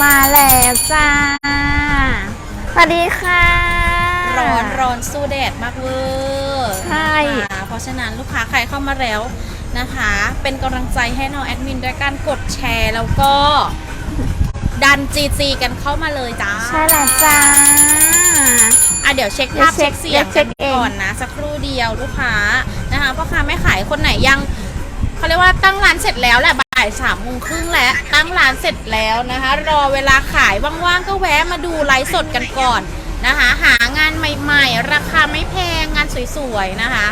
มาแล้วจ้า สวัสดีค่ะ ร้อนร้อนสู้แดดมากเวอร์ใช่ค่ะเพราะฉะนั้นลูกค้าใครเข้ามาแล้วนะคะ เป็นกำลังใจให้น้องแอดมินด้วยการกดแชร์แล้วก็ ดันจีจีกันเข้ามาเลยจ้า ใช่แล้วจ้า อะเดี๋ยวเช็คเดี๋ยภาวพเช็เช็คคเสียงเดี๋ยวเช็กันคเองก่อนนะ สักครู่เดียวลูกค้านะคะพ่อค้าไม่ขายคนไหนยังเขาเรียกว่าตั้งร้านเสร็จแล้วแหละบ่ายสามโมงครึ่งแล้วตั้งร้านเสร็จแล้วนะคะ รอเวลาขายว่างๆก็แวะมาดูไลฟ์สดกันก่อนนะคะ หางานใหม่ๆ ราคาไม่แพงงานสวยๆนะคะ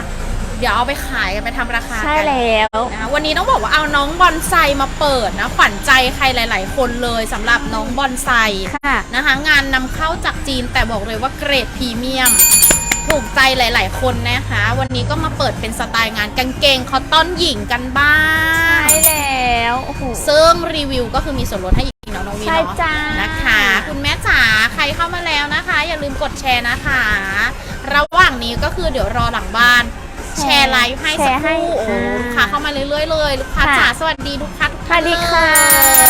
เดี๋ยวเอาไปขายกันไปทำราคาใช่กันแล้วนะคะวันนี้ต้องบอกว่าเอาน้องบอนไซมาเปิดนะขวัญใจใครหลาย ๆ คนเลยสำหรับน้องบอนไซค่ะ นะคะ งานนำเข้าจากจีนแต่บอกเลยว่าเกรดพรีเมียม ถูกใจหลาย ๆ คนนะคะ วันนี้ก็มาเปิดเป็นสไตล์งานกางเกงคอตตอนหญิงกันบ้างใช่แล้วโอ้โห ซึ่งรีวิวก็คือมีส่วนลดให้อีกเนาะน้องวีใช่เนาะจ้า นะคะ คุณแม่จ๋าใครเข้ามาแล้วนะคะ อย่าลืมกดแชร์นะคะ ระหว่างนี้ก็คือเดี๋ยวรอหลังบ้าน แชร์ไลฟ์ให้สักครู่โอ้ลูกค้าเข้ามาเรื่อย ๆ เลยลูกค้าจ๋าสวัสดีลูกค้าทุกสท่าวันสดีค่ะ เลยนะคะ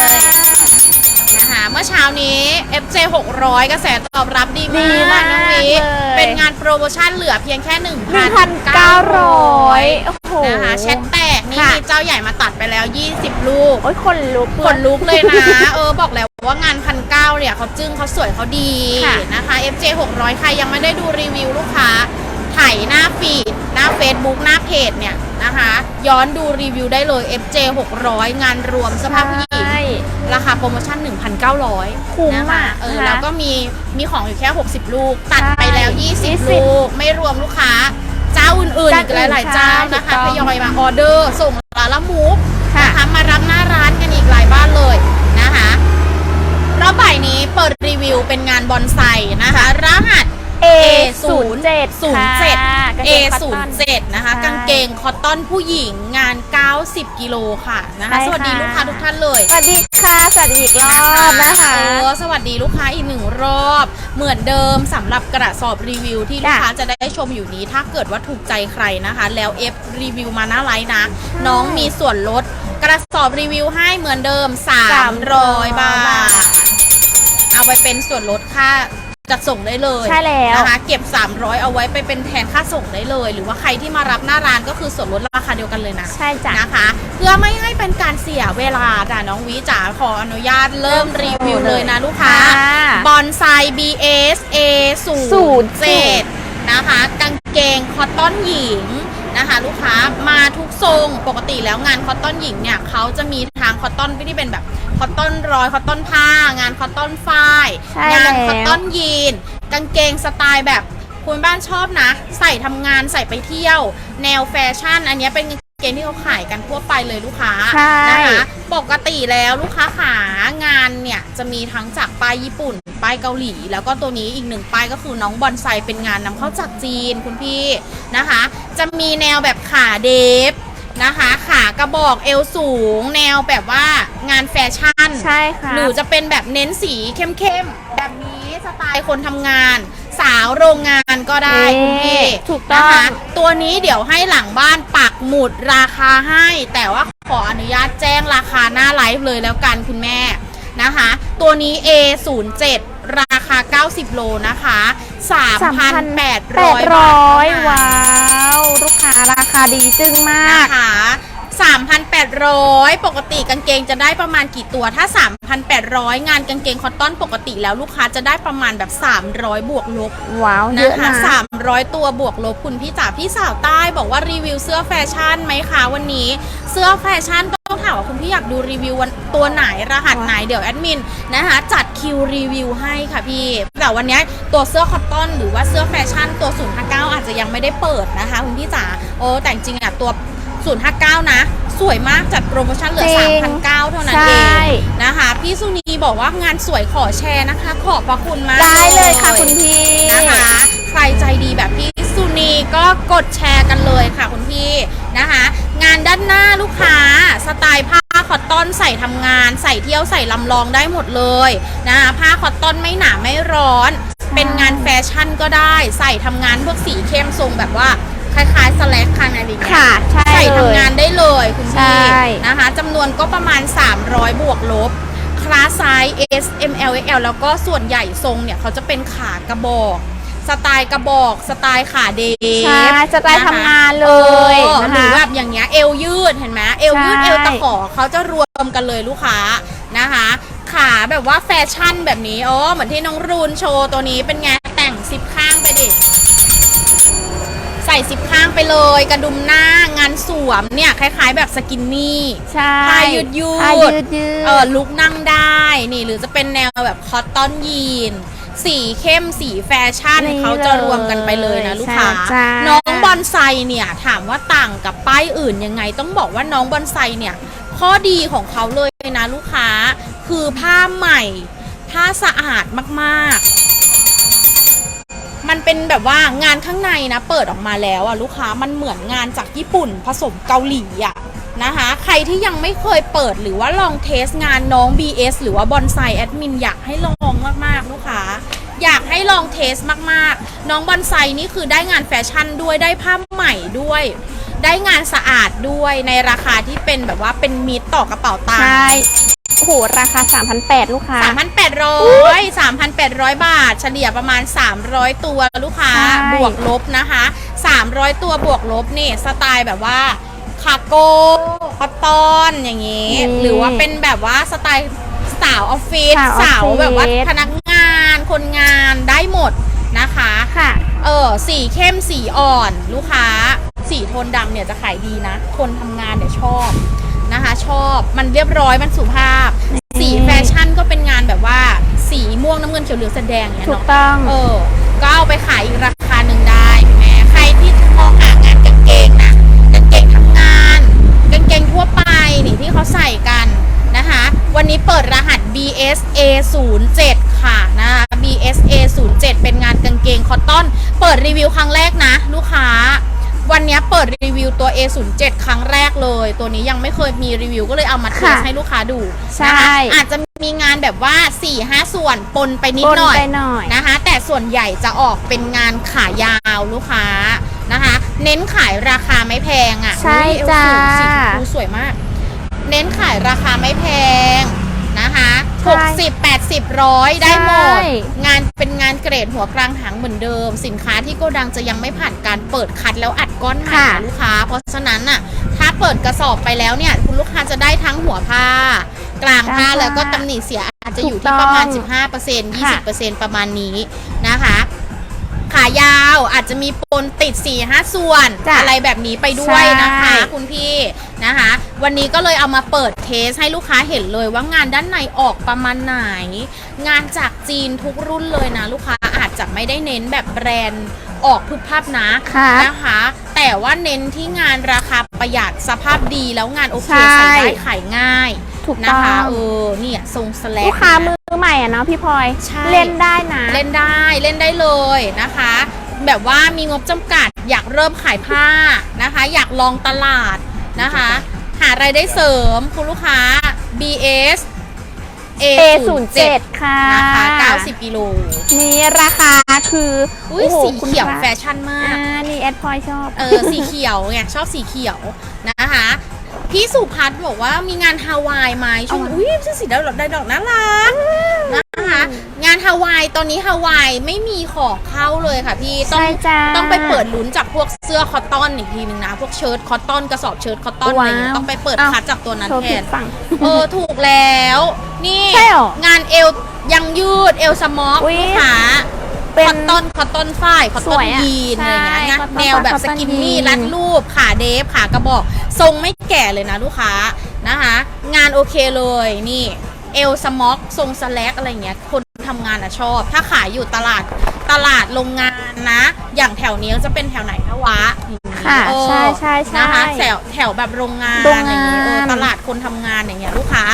เมื่อเช้านี้ FJ 600 กระแสตอบรับดีดีมามากกน้องวิเลย เป็นงานโปรโมชั่นเหลือเพียงแค่ หนึ่งพันเก้าร้อยโอ้โห นะคะแชทแตกนี่ค่ะ มีเจ้าใหญ่มาตัดไปแล้ว 20 ลูกโอ้ยคนลุกขนลุกเลยนะ เออบอกแล้วว่างานพันเก้าเนี่ยเขาจึ้งเขาสวยเขาดีค่ะนะคะ FJ 600 ใครยังไม่ได้ดูรีวิวลูกค้าถ่ายหน้าฟีด หน้า Facebook หน้าเพจเนี่ยนะคะ ย้อนดูรีวิวได้เลย FJ 600 งานรวมเสภาพผู้หญิงใช่ ราคาโปรโมชั่น 1,900คุ้มนะคะมากเออนะคะแล้วก็มีมีของอยู่แค่ 60 ลูก ตัดใช่ไปแล้ว 20 20ลูก ไม่รวมลูกค้า เจ้าอื่นๆอีกเจ้าอื่นหลายๆเจ้านะคะใช่ทถูกต้องยอยมาออเดอร์ส่งร้านละมูฟค่ะ นะคะมารับหน้าร้านกันอีกหลายบ้านเลยนะคะรอบบ่ายนี้เปิดรีวิวเป็นงานบอนไซนะคะ รหัส A A ศูนย์เจ็ด07 A 0 7นะคะใช่กางเกงคอตตอนผู้หญิงงาน 90 กิโลค่ะนะคะใช่สวัสดีค่ะลูกค้าทุกท่านเลยสวัสดีค่ะ สวัสดีอีกรอบนะคะเออสวัสดีลูกค้าอีกหนึ่งรอบ เหมือนเดิมสำหรับกระสอบรีวิวที่ลูกค้าจะได้ชมอยู่นี้ ถ้าเกิดว่าถูกใจใครนะคะ แล้วเอฟรีวิวมาหน้าไลน์นะ น้องมีส่วนลดกระสอบรีวิวให้เหมือนเดิม 300 บาท เอาไปเป็นส่วนลดค่า จัดส่งได้เลยใช่แล้วนะคะเก็บ 300 เอาไว้ไปเป็นแทนค่าส่งได้เลย หรือว่าใครที่มารับหน้าร้านก็คือส่วนลดราคาเดียวกันเลยนะ ใช่จ้ะนะคะ เพื่อไม่ให้เป็นการเสียเวลาจ้ะน้องวิจ๋าขออนุญาตเริ่มรีวิวเลยนะลูกค้าค่ะบอนไซ BS A 0 7นะคะ กางเกงคอตตอนหญิง นะคะ ลูกค้ามาทุกทรงปกติแล้วงานคอตตอนหญิงเนี่ยเขาจะมีทางคอตตอนที่เป็นแบบคอตตอนร้อยคอตตอนผ้างานคอตตอนฝ้ายใช่งานแล้ว คอตตอนยีน กางเกงสไตล์แบบคุณบ้านชอบนะ ใส่ทำงานใส่ไปเที่ยว แนวแฟชั่น อันเนี้ยเป็น กางเกงที่เขาขายกันทั่วไปเลยลูกค้าใช่ นะคะปกติแล้วลูกค้าขางานเนี่ยจะมีทั้งจากป้ายญี่ปุ่น ป้ายเกาหลี แล้วก็ตัวนี้อีกหนึ่งป้ายก็คือน้องบอนไซเป็นงานนำเข้าจากจีนคุณพี่นะคะ จะมีแนวแบบขาเดฟนะคะ ขากระบอกเอวสูง แนวแบบว่างานแฟชั่น ใช่ค่ะ หรือจะเป็นแบบเน้นสีเข้มๆ แบบนี้สไตล์คนทำงาน สาวโรงงานก็ได้เอ๊ะคุณพี่ถูกต้องนะคะตัวนี้เดี๋ยวให้หลังบ้านปักหมุดราคาให้ แต่ว่าขออนุญาตแจ้งราคาหน้าไลฟ์เลยแล้วกันคุณแม่นะคะ ตัวนี้ A 0 7 ราคา 90 โลนะคะ 3,800แปดบาทร้อยเท่านั้นว้าว ลูกค้าราคาดีจึ้งมากนะคะ 3,800 ปกติกางเกงจะได้ประมาณกี่ตัวถ้า 3,800 งานกางเกงคอตตอนปกติแล้วลูกค้าจะได้ประมาณแบบ 300 บวกลบว้าวเยนะอะคะนะ300ตัวบวกลบคุณพี่จ๋าพี่สาวใต้บอกว่ารีวิวเสื้อแฟชั่นไหมคะวันนี้ เสื้อแฟชั่นต้องถามว่าคุณพี่อยากดูรีวิววันตัวไหนรหัสไหนเดี๋ยวแอดมินนะคะจัดคิวรีวิวให้ค่ะพี่ แต่วันนี้ตัวเสื้อคอตตอนหรือว่าเสื้อแฟชั่นตัว059อาจจะยังไม่ได้เปิดนะคะคุณพี่จ๋าโอ้แต่จริงๆอะตัว 059 นะ สวยมากจัดโปรโมชั่นเหลือ จริง3,900 เท่านั้นใช่เองนะคะ พี่สุนีบอกว่างานสวยขอแชร์นะคะ ขอบพระคุณมากได้เลยค่ะคุณพี่ นะคะ ใครใจดีแบบพี่สุนีก็กดแชร์กันเลยค่ะคุณพี่นะคะ งานด้านหน้าลูกค้าสไตล์ผ้าคอตตอนใส่ทำงาน ใส่เที่ยวใส่ลำลองได้หมดเลยนะคะผ้าคอตตอนไม่หนาไม่ร้อน เป็นงานแฟชั่นก็ได้ ใส่ทำงานพวกสีเข้มทรงแบบว่าค ล้ายๆสแลกคันอะไรอย่างเงี้ยค่ะ ใช่ใส่เลย ทำงานได้เลยคุณใช่ พี่นะคะจำนวนก็ประมาณ 300 บวกลบ คลาสไซส์ S M L X L แล้วก็ส่วนใหญ่ทรงเนี่ย เขาจะเป็นขากระบอก สไตล์กระบอก สไตล์ขาเดฟใช่จะได้นะคะทำงานเลยออนะหรือคะ แบบอย่างเงี้ยเอวยืดเห็นไหมเอวยืดใช่ เอวตะขอเขาจะรวมกันเลยลูกค้านะคะ ขาแบบว่าแฟชั่นแบบนี้อ๋อเหมือนที่น้องรูนโชว์ตัวนี้เป็นไงแต่งซิปข้างไปเด็กใส่ซิปข้างไปเลย กระดุมหน้างานสวมเนี่ยคล้าย ๆ แบบสกินนี่ใช่ผ้ายืดยืดผ้ายืดยืด เออลุกนั่งได้นี่หรือจะเป็นแนวแบบคอตตอนยีน สีเข้มสีแฟชั่นนี่เขาจะรวมกันไปเลยนะเลยลูกค้าใช่จ้าน้องบอนไซเนี่ยถามว่าต่างกับป้ายอื่นยังไง ต้องบอกว่าน้องบอนไซเนี่ย ข้อดีของเขาเลยนะลูกค้า คือผ้าใหม่ ผ้าสะอาดมากๆ มันเป็นแบบว่างานข้างในนะ เปิดออกมาแล้วอะลูกค้ามันเหมือนงานจากญี่ปุ่นผสมเกาหลีอะนะคะ ใครที่ยังไม่เคยเปิดหรือว่าลองเทสงานน้อง BS หรือว่าบอนไซแอดมินอยากให้ลองมากๆลูกค้าอยากให้ลองเทสมากๆ น้องบอนไซนี่คือได้งานแฟชั่นด้วยได้ผ้าใหม่ด้วย ได้งานสะอาดด้วยในราคาที่เป็นแบบว่าเป็นมิตรต่อกระเป๋าตังค์ใช่ โอ้โห ราคา 3,800 ลูกค้า 3,800 3,800 บาท เฉลี่ยประมาณ 300 ตัวลูกค้า ใช่ บวกลบนะคะ 300 ตัวบวกลบนี่สไตล์แบบว่าคาโก้คอตตอนอย่างนี้ หรือว่าเป็นแบบว่าสไตล์สาวออฟฟิศสาวออฟฟิศสาวแบบว่าพนักงานคนงานได้หมดนะคะ ค่ะ เออสีเข้มสีอ่อน ลูกค้า สีโทนดำเนี่ยจะขายดีนะ คนทำงานเนี่ยชอบ นะคะ ชอบมันเรียบร้อยมันสุภาพ สีแฟชั่นก็เป็นงานแบบว่า สีม่วงน้ำเงินเขียวเหลืองแสดงเนี่ยถูกเนาะต้อง เออ ก็เอาไปขายอีกราคาหนึ่งได้แม่ใครที่มองหางานกางเกงนะกางเกงทำงาน กางเกงทั่วไปนี่ที่เขาใส่กันนะคะ วันนี้เปิดรหัส BSA 0 7ค่ะนะคะ BSA 0 7เป็นงานกางเกงคอตตอน เปิดรีวิวครั้งแรกนะ ลูกค้า วันนี้เปิดรีวิวตัว A07 ครั้งแรกเลย ตัวนี้ยังไม่เคยมีรีวิวก็เลยเอามาเทสค่ะให้ลูกค้าดูใช่ นะคะอาจจะมีงานแบบว่า 4-5 ส่วนปนไปนิดบนหน่อยไปหน่อย นะคะ แต่ส่วนใหญ่จะออกเป็นงานขายาวลูกค้านะคะ เน้นขายราคาไม่แพงอะใช่อุ๊ยเอวจ้าสูงสีชมพูสวยมาก เน้นขายราคาไม่แพง นะคะใช่60 80ร้อยได้หมด ใช่ งานเป็นงานเกรดหัวกลางหางเหมือนเดิม สินค้าที่โกดังจะยังไม่ผ่านการเปิดคัดแล้วอัดก้อนใหม่ค่ะนะลูกค้า เพราะฉะนั้นน่ะถ้าเปิดกระสอบไปแล้วเนี่ยคุณลูกค้าจะได้ทั้งหัวผ้า กลางผ้าแล้วก็ตำหนิเสียอาจจะอยู่ที่ประมาณ15% 20%ประมาณนี้นะคะ ขายาวอาจจะมีปนติด4 5ส่วน จ้ะอะไรแบบนี้ไปด้วยนะคะ ใช่ คุณพี่นะคะ วันนี้ก็เลยเอามาเปิดเทสให้ลูกค้าเห็นเลยว่างานด้านในออกประมาณไหน งานจากจีนทุกรุ่นเลยนะ ลูกค้าอาจจะไม่ได้เน้นแบบแบรนด์ออกพึบภาพนะค่ะนะคะแต่ว่าเน้นที่งานราคาประหยัดสภาพดีแล้วงานโอเคใช่ ใส่ได้ขายง่าย ถูกนะต้องคะเออเนี่ยทรงสแลก ลูกค้านะมือใหม่อะเนาะพี่พลอย ใช่ เล่นได้นะ เล่นได้เล่นได้เลยนะคะ แบบว่ามีงบจำกัดอยากเริ่มขายผ้านะคะ อยากลองตลาดนะคะ หารายได้เสริมคุณลูกค้า BS A07 ค่ะนะคะ90กิโลนี่ราคาคืออุ้ยโโหสีคุณเขียวพระแฟชั่นมาอ่าก นี่แอดพลอยชอบ เออสีเขียวไงชอบสีเขียวนะคะ พี่สุพัฒน์บอกว่ามีงานฮาวายไหมช่วงเอามาอุ้ยเสื้อสีดาวได้ดอกน่ารักนะคะงานฮาวายตอนนี้ฮาวายไม่มีของเข้าเลยค่ะพี่ต้องใช่จ้าต้องไปเปิดลุ้นจากพวกเสื้อคอตตอนอีกทีนึงนะพวกเชิ้ตคอตตอนกระสอบเชิ้ตคอตตอนอะไรเงี้ยว้าวต้องไปเปิดอ้าว คัดจากตัวนั้นโทรแทผินดฝั่ง เออถูกแล้ว นี่ใช่เหรองานเอวยังยืดเอวสมอกอุ๊ย ลูกค้า เป็นคอตตอนคอตตอนฝ้ายคอตสตอวนยอะยีนอะไรเงี้ยใช่นะ cotton แนวแบบ cotton สกินนี่ยีนรัดรูป ขาเดฟ ขากระบอก ทรงไม่แก่เลยนะลูกค้านะคะ งานโอเคเลยนี่ เอลสม็อก ทรงสแลกอะไรเงี้ย คนทำงานอะชอบ ถ้าขายอยู่ตลาดตลาดโรงงานนะ อย่างแถวนี้จะเป็นแถวไหนนะวะอย่างงี้ค่ะเออใช่ใช่ใช่นะคะแถวแถวแบบโรงงานโรงอย่างงานเงี้ยเออตลาดคนทำงานอย่างเงี้ยลูกค้า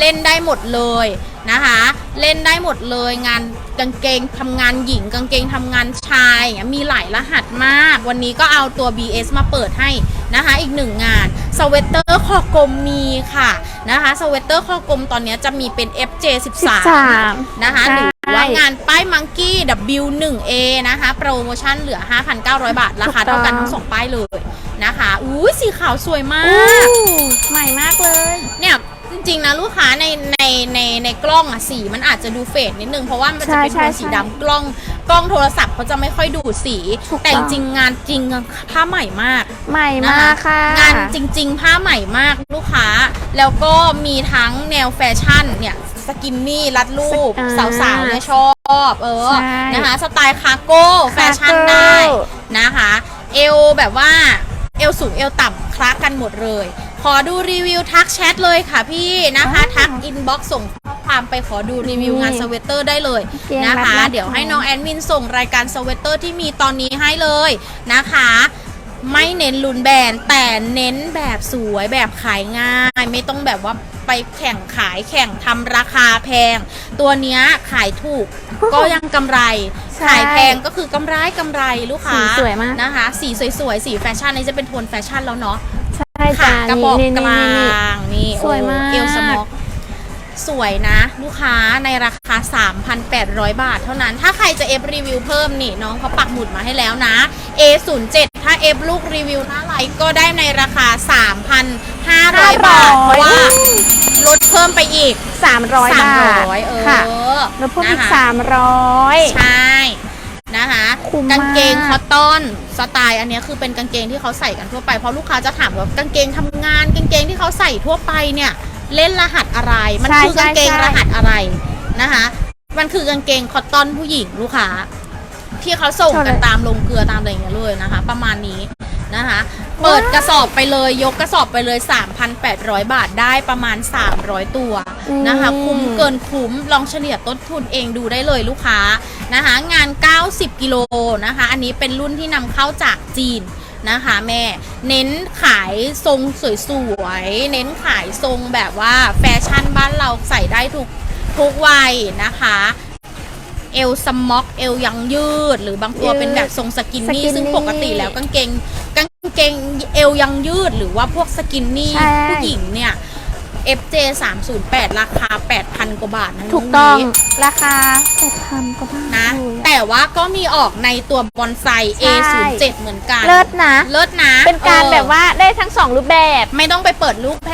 เล่นได้หมดเลยนะคะ เล่นได้หมดเลยงานกางเกงทำงานหญิงกางเกงทำงานชายอย่างเงี้ยมีหลายรหัสมาก วันนี้ก็เอาตัว BS มาเปิดให้นะคะ อีกหนึ่งงานสเวตเตอร์คอกลมมีค่ะนะคะสเวตเตอร์คอกลมตอนนี้จะมีเป็น FJ13 13นะคะใช่หรือว่างานป้ายมังกี้ W1A นะคะโปรโมชั่นเหลือ 5,900 บาท ราคาเท่ากันทั้งสองป้ายเลยนะคะ อุ้ยสีขาวสวยมาอู้กใหม่มากเลย เนี่ย จริงๆนะลูกค้าในในในในกล้องอะสีมันอาจจะดูเฟดนิดนึงเพราะว่ามันจะเป็นใช่โทนใช่สีดำกล้องกล้องโทรศัพท์เขาจะไม่ค่อยดูดสี ถูกต้อง แต่จริงๆงานจริงอะผ้าใหม่มาก ใหม่นะมากค่ะ งานจริง ๆ ผ้าใหม่มากลูกค้า แล้วก็มีทั้งแนวแฟชั่นเนี่ยสกินนี่รัดรูปอ่สาวๆเนี่ยชอบเออใช่นะคะสไตล์คาร์โก้แฟชั่นคาร์โก้ ได้นะคะ เอวแบบว่าเอวสูงเอวต่ำคล้ากันหมดเลย ขอดูรีวิวทักแชทเลยค่ะพี่นะคะ ทักอินบ็อกซ์ส่งข้อความไปขอดูรีวิวงานสเวตเตอร์ได้เลยเกงนะคะรัดๆเดี๋ยวให้น้องแอดมินส่งรายการสเวตเตอร์ที่มีตอนนี้ให้เลยนะคะ ไม่เน้นลุนแบรนด์แต่เน้นแบบสวยแบบขายง่าย ไม่ต้องแบบว่าไปแข่งขายแข่งทำราคาแพง ตัวเนี้ยขายถูกก็ยังกำไรใช่ขายแพงก็คือกำไรกำไรลูกค้าสีสวยมากนะคะ สีสวยๆ สีแฟชั่นนี่จะเป็นโทนแฟชั่นแล้วเนาะ ใช่จ้าขากระบอกนี่กนี่ลานี่งนี่สวยมาก โอ้เอลสม็อกสวยนะ ลูกค้าในราคา 3,800 บาทเท่านั้น ถ้าใครจะเอฟรีวิวเพิ่มนี่น้องเขาปักหมุดมาให้แล้วนะ A07 ถ้าเอฟลูกรีวิวหน้าไลฟ์ก็ได้ในราคา 3,500 บาท เพราะว่าลดเพิ่มไปอีก สามร้อยบาท300เออค่ะแล้วเพิ่มอีกนะคะ สามร้อย ใช่ นะคะคุ้มมาก กางเกงคอตตอนสไตล์อันเนี้ยคือเป็นกางเกงที่เขาใส่กันทั่วไปเพราะลูกค้าจะถามว่ากางเกงทำงาน กางเกงที่เขาใส่ทั่วไปเนี่ยเล่นรหัสอะไร มันใช่คือกางเกงใช่รหัสอะไรนะคะมันคือกางเกงคอตตอนผู้หญิงลูกค้า ที่เขาส่งกันตามลงเกลือตามอะไรอย่างเงี้ยเลยนะคะ ประมาณนี้ นะคะ เปิดกระสอบไปเลยยกกระสอบไปเลย 3,800 บาทได้ประมาณ 300 ตัวนะคะ คุ้มเกินคุ้มลองเฉลี่ยต้นทุนเองดูได้เลยลูกค้านะคะ งาน 90 กิโลนะคะ อันนี้เป็นรุ่นที่นำเข้าจากจีนนะคะแม่เน้นขายทรงสวยๆ เน้นขายทรงแบบว่าแฟชั่นบ้านเราใส่ได้ทุกทุกวัยนะคะ เอลสม็อกเอลยังยืด หรือบางตัวยืดเป็นแบบทรงสกินนี่สกินนี่ซึ่งปกติแล้วกางเกงกางเกงเอลยังยืดหรือว่าพวกสกินนี่ใช่ ผู้หญิงเนี่ย FJ 308ราคา 8,000 กว่าบาทนะถูกต้องน้นี้ราคาแปดพันกว่าบาทนะเลยอะแต่ว่าก็มีออกในตัวบอนไซใช่ A07 เหมือนกัน เลิศนะ เลิศนะเป็นการออแบบว่าได้ทั้งสองรูปแบบ ไม่ต้องไปเปิดลูกแพ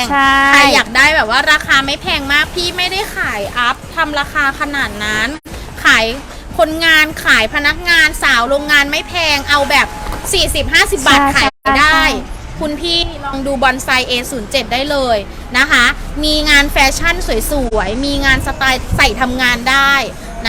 ง ใช่ ใครอยากได้แบบว่าราคาไม่แพงมากพี่ไม่ได้ขายอัพทำราคาขนาดนั้น ขายคนงานขายพนักงานสาวโรงงานไม่แพงเอาแบบ 40-50 บาทใช่ขายใช่ได้ใช่คุณพี่ลองดูบอนไซ A07 ได้เลยนะคะ มีงานแฟชั่นสวยๆ มีงานสไตล์ใส่ทำงานได้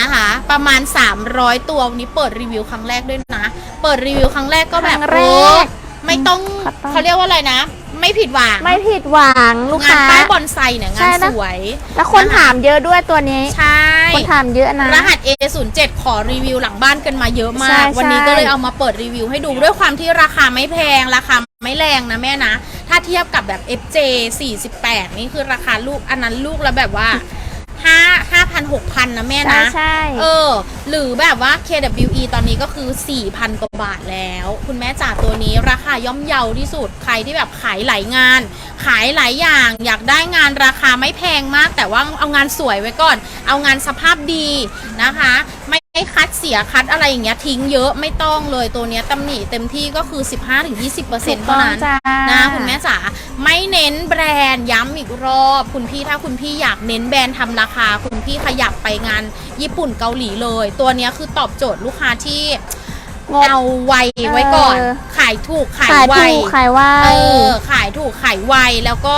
นะคะ ประมาณ 300 ตัววันนี้เปิดรีวิวครั้งแรกด้วยนะ เปิดรีวิวครั้งแรกก็แบบครั้งแรกเออไม่ต้องคัตตอนเขาเรียกว่าอะไรนะ ไม่ผิดหวังไม่ผิดหวังลูกงานค้า ป้ายบอนไซเนี่ยใช่งานนะ สวยแล้วคนนะคะถามเยอะด้วยตัวนี้ ใช่ คนถามเยอะนะ รหัส A07 ขอรีวิวหลังบ้านกันมาเยอะมาใช่ ก วันนี้ใช่ก็เลยเอามาเปิดรีวิวให้ดูด้วยความที่ราคาไม่แพง ราคาไม่แรงนะแม่นะ ถ้าเทียบกับแบบ FJ 48 นี่คือราคาลูกอันนั้นลูกแล้วแบบว่า 5 5,000 6,000นะแม่ใช่นะ ใช่ เออ หรือแบบว่า KWE ตอนนี้ก็คือ4,000กว่าบาทแล้ว คุณแม่จ๋าตัวนี้ราคาย่อมเยาที่สุด ใครที่แบบขายหลายงาน ขายหลายอย่าง อยากได้งานราคาไม่แพงมาก แต่ว่าเอางานสวยไว้ก่อน เอางานสภาพดีนะคะ ไม่ ให้คัดเสียคัดอะไรอย่างเงี้ยทิ้งเยอะไม่ต้องเลยตัวเนี้ยตำหนิเต็มที่ก็คือ 15-20%เท่านั้นจ้านะคุณแม่จ๋าไม่เน้นแบรนด์ย้ำอีกรอบ คุณพี่ถ้าคุณพี่อยากเน้นแบรนด์ทำราคา คุณพี่ขยับไปงานญี่ปุ่นเกาหลีเลย ตัวเนี้ยคือตอบโจทย์ลูกค้าที่งบเอาไวไว้ก่อนเออขายถูกขายขายไวถูกขายไวเออขายถูกขายไวแล้วก็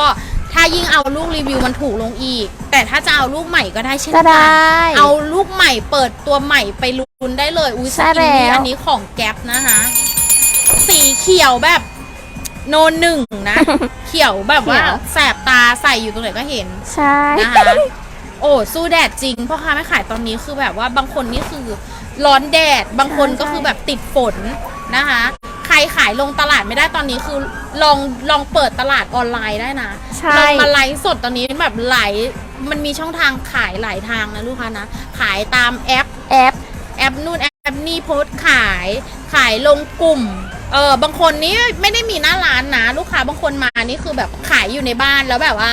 ถ้ายิ่งเอาลูกรีวิวมันถูกลงอีก แต่ถ้าจะเอาลูกใหม่ก็ได้เช่นก็กัได้ เอาลูกใหม่เปิดตัวใหม่ไปลุ้นได้เลย อุ้ยสใช่กินนี้แล้ว อันนี้ของแก๊ปนะคะ สีเขียวแบบโนนหนึ่งนะ เขียวแบบว่าเขียวแสบตาใส่อยู่ตรงไหนก็เห็น ใช่ นะคะโอ้สู้แดดจริงพ่อค้าไม่ขายตอนนี้คือแบบว่าบางคนนี่คือร้อนแดดบางคนก็คือแบบติดฝนนะคะใคร ขายลงตลาดไม่ได้ตอนนี้คือลองลองเปิดตลาดออนไลน์ได้นะใช่ ลองมาไลฟ์สดตอนนี้แบบไหลายมันมีช่องทางขายหลายทางนะลูกค้านะ ขายตามแอป แอป แอปนู่นแอปนี่โพสต์ขาย ขายลงกลุ่ม เออบางคนนี่ไม่ได้มีหน้าร้านนะ ลูกค้าบางคนมานี่คือแบบขายอยู่ในบ้านแล้วแบบว่า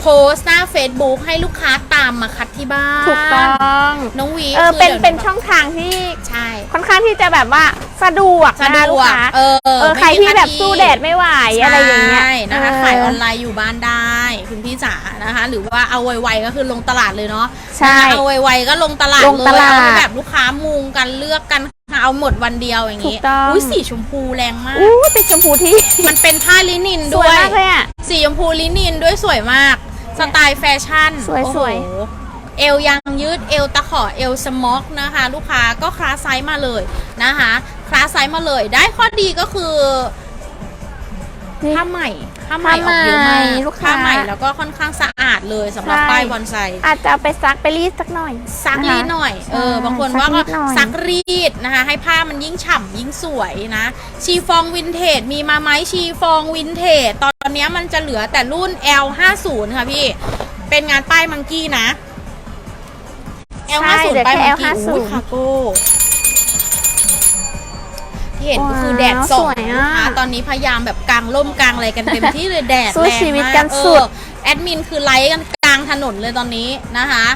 โพสต์หน้า Facebook ให้ลูกค้าตามมาคัดที่บ้านถูกต้อง น้องวีเออคือเป็นดี๋ยวเป็นช่องทางที่ใช่ ค่อนข้างที่จะแบบว่า สะดวกสะนะดลูวกกค้าเออเออใครที่แบบสู้แดดไม่ไหวอะไรอย่างเงี้ยใช่นะคะเขายออนไลน์อยู่บ้านได้คุณพี่จ๋านะคะ หรือว่าเอาไวๆก็คือลงตลาดเลยเนาะใช่นะคะเอาไวๆก็ลงตลาดลงเลตยลาดเอาให้แบบลูกค้ามุงกันเลือกกันเอาหมดวันเดียวอย่างถูงี้กต้องอุ้ยสีชมพูแรงมาก อู้เป็นชมพูที่มันเป็นผ้าลินินสด้ววย ยมากเลยอะ สีชมพูลินินด้วยสวยมาก สไตล์แฟชั่นสวยโอ้โหสวย เอว ยางยืดเอวตะขอเอวสม็อกนะคะ ลูกค้าก็คลาสไซส์มาเลยนะคะคลาสไซส์มาเลยได้ข้อดีก็คือนี่ผ้าใหม่ผ้าใหม่ออกเยอะมากผ้าใหม่ลูกค้าผ้าใหม่แล้วก็ค่อนข้างสะอาดเลยสำหรับใช่ป้ายบอนไซอาจจะเอาไปซักไปรีดสักหน่อย ซักนะคะรีดหน่อยเออใช่บางคนซักว่าก็รีดหน่อยซักรีดนะคะ ให้ผ้ามันยิ่งฉ่ำยิ่งสวยนะ ชีฟองวินเทจมีมาไหมชีฟองวินเทจตอนนี้มันจะเหลือแต่รุ่น L50 ค่ะพี่ เป็นงานป้ายมังกี้นะ ใช่ L50 เหลือป้ายแค่มังกี้ L50 อุ้ยคาโก้ที่เห็นก็คือว้าวแดดส่องสวยอะนะคะตอนนี้พยายามแบบกางร่มกางอะไรกันเต็มที่เลยแดดสู้แรงชีวิตมากกันเออสุดแอดมินคือไลฟ์กันกลางถนนเลยตอนนี้นะคะ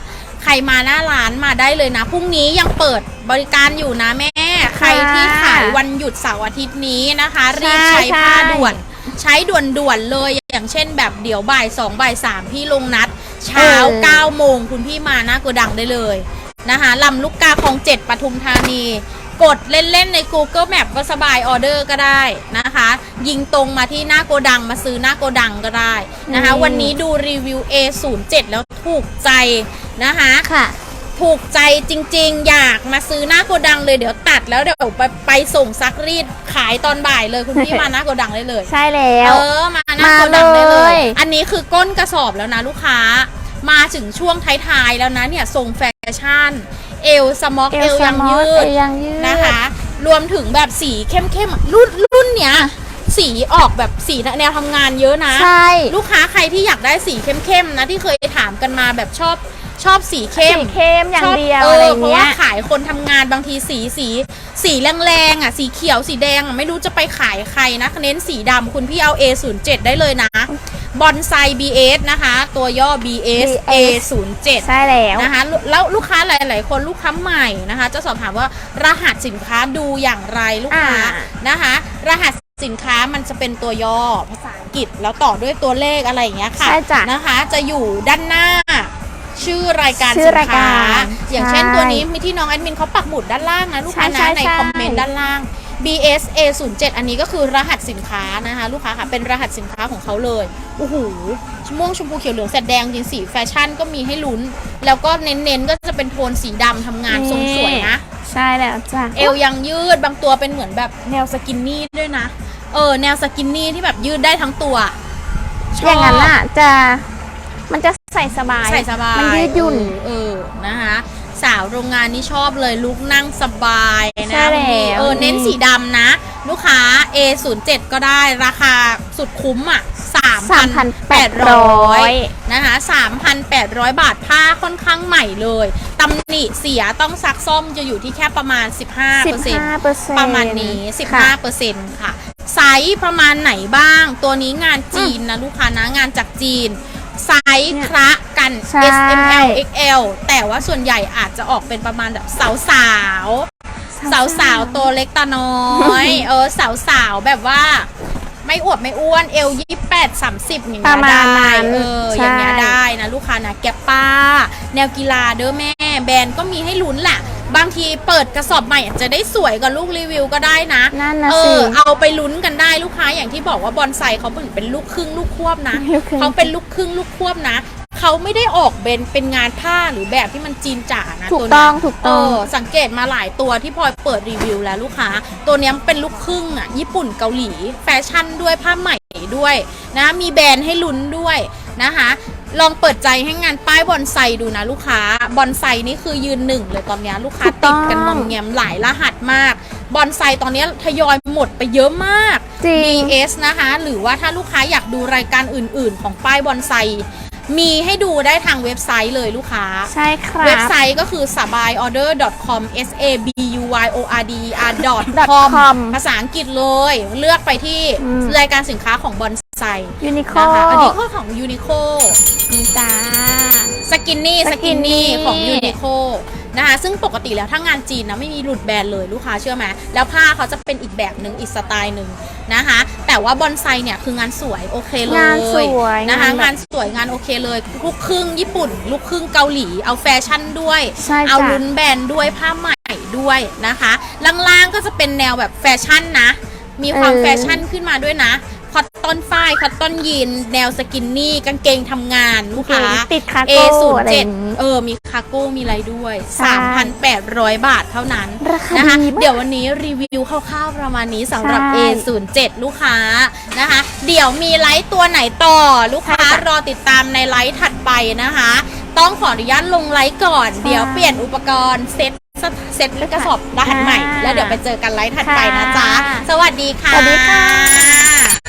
ใครมาหน้าร้านมาได้เลยนะพรุ่งนี้ยังเปิดบริการอยู่นะแม่ ใครที่ขายวันหยุดเสาร์อาทิตย์นี้นะคะรีบใช้ผ้าด่วน ใช้ด่วนๆเลยอย่างเช่นแบบเดี๋ยวบ่ายสองบ่ายสามพี่ลงนัด เช้าเออ 9โมงคุณพี่มาหน้าโกดังได้เลยนะคะลำลูกกาคลองเจ็ดปทุมธานี กดเล่น ๆ ใน Google Map ก็สบายออเดอร์ก็ได้นะคะ ยิงตรงมาที่หน้าโกดังมาซื้อหน้าโกดังก็ได้นะคะนี่วันนี้ดูรีวิว A07 แล้วถูกใจนะคะ ค่ะ ถูกใจจริง ๆ อยากมาซื้อหน้าโกดังเลยเดี๋ยวตัดแล้วเดี๋ยวไปไปส่งซักรีดขายตอนบ่ายเลยคุณพี่มาหน้าโกดังได้เลยใช่แล้ว เออมาหน้าโกดังได้เลมาเลยยอันนี้คือก้นกระสอบแล้วนะลูกค้า มาถึงช่วงท้ายๆแล้วนะเนี่ยทรงแฟชั่น เอวสม็อกเอวยังยืเอดวยังยืดนะคะ รวมถึงแบบสีเข้มๆรุ่นรุ่นเนี้ยสีออกแบบสีแนวทำงานเยอะนะ ใช่ ลูกค้าใครที่อยากได้สีเข้มๆนะที่เคยถามกันมาแบบชอบ ชอบสีเข้มสีเข้มอย่างชบเดียวเออะไรอเพราะเงี้ว่ายขายคนทำงานบางทีสีสี สีแรงๆอะสีเขียวสีแดงอะไม่รู้จะไปขายใครนะเน้นสีดำคุณพี่เอา A07 ได้เลยนะบอนไซ BS นะคะ ตัวย่อ BS A07 ใช่แล้วนะคะแล้วลูกค้าหลาย ๆ คนลูกค้าใหม่นะคะ จะสอบถามว่ารหัสสินค้าดูอย่างไรลูกค้าอ่านะคะ รหัสสินค้ามันจะเป็นตัวย่อภาษาอังกฤษแล้วต่อด้วยตัวเลขอะไรอย่างเงี้ยค่ะใช่จ้ะนะคะ จะอยู่ด้านหน้า ชื่อรายการชื่สิอนรายค้าการอย่างเช่นใช่ตัวนี้มีที่น้องแอดมินเขาปักหมุดด้านล่างนะลูกค้าใช่นะใช่ในใช่ คอมเมนต์ด้านล่าง BS A07 อันนี้ก็คือรหัสสินค้านะคะลูกค้าค่ะเป็นรหัสสินค้าของเขาเลยโอ้โหม่วงชมพูเขียวเหลืองแสดแดงจริงสีแฟชั่นก็มีให้ลุ้น แล้วก็เน้นๆก็จะเป็นโทนสีดำทำงานทรงสวยนะ ใช่แล้วจ้ะเอวยังยืดบางตัวเป็นเหมือนแบบแนวสกินนี่ด้วยนะ เออ แนวสกินนี่ที่แบบยืดได้ทั้งตัวชอย่างนั้นน่ะจะมันจะ ใส่สบาย ใส่สบายมันยืดหยุ่น เออเออนะคะ สาวโรงงานนี่ชอบเลยลุกนั่งสบายใช่นะคุณพี่แล้ว เออเน้นสีดำนะ ลูกค้า A07 ก็ได้ราคาสุดคุ้มอะ3,800 นะคะ3,800 บาทผ้าค่อนข้างใหม่เลยตำหนิเสียต้องซักซ่อมจะอยู่ที่แค่ประมาณ 15%สิบห้าเปอร์เซ็นต์ ประมาณนี้ 15เปอร์เซ็นต์ค่ะ ไซส์ประมาณไหนบ้าง ตัวนี้งานจีนนะลูกค้านะ งานจากจีน ไซส์เนี่ยคละกัน ใช่ S M L X L แต่ว่าส่วนใหญ่อาจจะออกเป็นประมาณแบบสาวสาวสาวสาวๆตัวเล็กตาน้อย เออสาวสาวๆแบบว่า ไม่อวบไม่อ้วนเอลยี่แปดสามสิบอย่างปเงี้ระยมาณได้นั้นเออใช่ อย่างเงี้ยได้นะลูกค้านะแกปป้า แนวกีฬาเด้อแม่ แบรนด์ก็มีให้ลุ้นแหละ บางทีเปิดกระสอบใหม่อาจจะได้สวยกว่าลูกรีวิวก็ได้นะนั่นนะเอสิ อเอาไปลุ้นกันได้ลูกค้าอย่างที่บอกว่าบอนไซเขาเป็นเป็นลูกครึ่งลูกควบนะลูกครึ่ง เขาเป็นลูกครึ่งลูกควบนะเขาไม่ได้ออกเป็นเป็นงานผ้าหรือแบบที่มันจีนจ๋านะถูกตัวเนี้ย ต้องถูกเอต้อง อสังเกตมาหลายตัวที่พลอยเปิดรีวิวแล้วลูกค้า ตัวเนี้ยมันเป็นลูกครึ่งอะ ญี่ปุ่นเกาหลี แฟชั่นด้วยผ้าใหม่ด้วยนะ มีแบรนด์ให้ลุ้นด้วยนะคะ ลองเปิดใจให้งานป้ายบอนไซดูนะลูกค้า บอนไซนี่คือยืนหนึ่งเลยตอนเนี้ยลูกค้าถูกต้ติองดกันงอมแงมหลายรหัสมาก บอนไซตอนเนี้ยทยอยหมดไปเยอะมากจริง BS นะคะ หรือว่าถ้าลูกค้าอยากดูรายการอื่น ๆ ของป้ายบอนไซมีให้ดูได้ทางเว็บไซต์เลยลูกค้า ใช่ครับ เว็บไซต์ก็คือ sabayorder.com s a b u y o r d e r .com .com ภาษาอังกฤษเลย เลือกไปที่อืมรายการสินค้าของบอน ไซยูนิโคนะคะอันนี้ก็ของยูนิโคนี่จ้าสกินนี่สกินนี่ Skinny ของยูนิโคนะคะซึ่งปกติแล้วถ้างานจีนนะไม่มีหลุดแบรนด์เลยลูกค้าเชื่อไหมแล้วผ้าเขาจะเป็นอีกแบบหนึ่งอีกสไตล์หนึ่งนะคะ แต่ว่าบอนไซเนี่ยคืองานสวยโอเคเลยงานสวยนะคะงานแบบงานสวยงานโอเคเลยลูกครึ่งญี่ปุ่น ลูกครึ่งเกาหลี เอาแฟชั่นด้วยใช่เอาจ้ะลุ้นแบรนด์ด้วยผ้าใหม่ด้วยนะคะ ล่างๆก็จะเป็นแนวแบบแฟชั่นนะ มีความเออแฟชั่นขึ้นมาด้วยนะ คอตตอนฝ้ายคอตตอนยีน แนวสกินนี่ กางเกงทำงานลูกค้าติดคา A โก้0อะไรอย่างนี้7เออ มีคาโก้มีอะไรด้วยใช่3,800 บาทเท่านั้นราคานะคะดีมากเดี๋ยววันนี้รีวิวคร่าวๆประมาณนี้สำหรับใช่ A 0 7 ลูกค้านะคะ เดี๋ยวมีไลฟ์ตัวไหนต่อลูกค้าใช่ค่ะรอติดตามในไลฟ์ถัดไปนะคะ ต้องขออนุญาตลงไลฟ์ก่อนใช่เดี๋ยวเปลี่ยนอุปกรณ์เซ็ตเซ็ตกระสอบรหัสใหม่ค่ะแล้วเดี๋ยวไปเจอกันไลฟ์ถัดไปนะจ๊ะค่ะสวัสดีค่ะ สวัสดีค่ะ